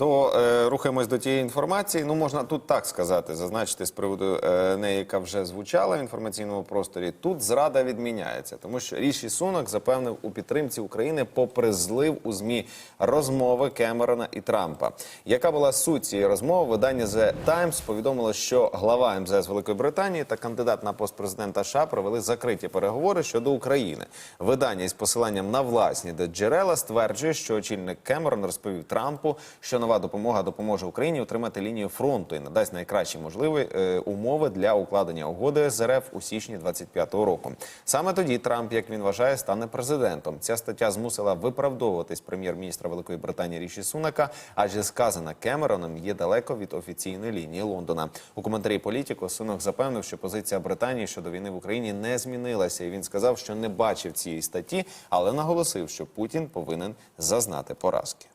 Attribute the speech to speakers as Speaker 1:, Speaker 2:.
Speaker 1: То е, рухаємось до тієї інформації. Ну можна тут так сказати, зазначити з приводу е, неї, яка вже звучала в інформаційному просторі. Тут зрада відміняється, тому що Ріші Сунок запевнив у підтримці України, попри злив у змі розмови Кемерона і Трампа. Яка була суть цієї розмови? Видання The Times повідомило, що глава МЗС Великої Британії та кандидат на пост президента США провели закриті переговори щодо України. Видання із посиланням на власні джерела стверджує, що очільник Кемерон розповів Трампу, що нова допомога допоможе Україні отримати лінію фронту і надасть найкращі можливі е, умови для укладення угоди з РФ у січні 25-го року. Саме тоді Трамп, як він вважає, стане президентом. Ця стаття змусила виправдовуватись прем'єр-міністра Великої Британії Ріші Сунака, адже сказана Кемероном є далеко від офіційної лінії Лондона. У коментарі політико Сунок запевнив, що позиція Британії щодо війни в Україні не змінилася, і він сказав, що не бачив цієї статті, але наголосив, що Путін повинен зазнати поразки.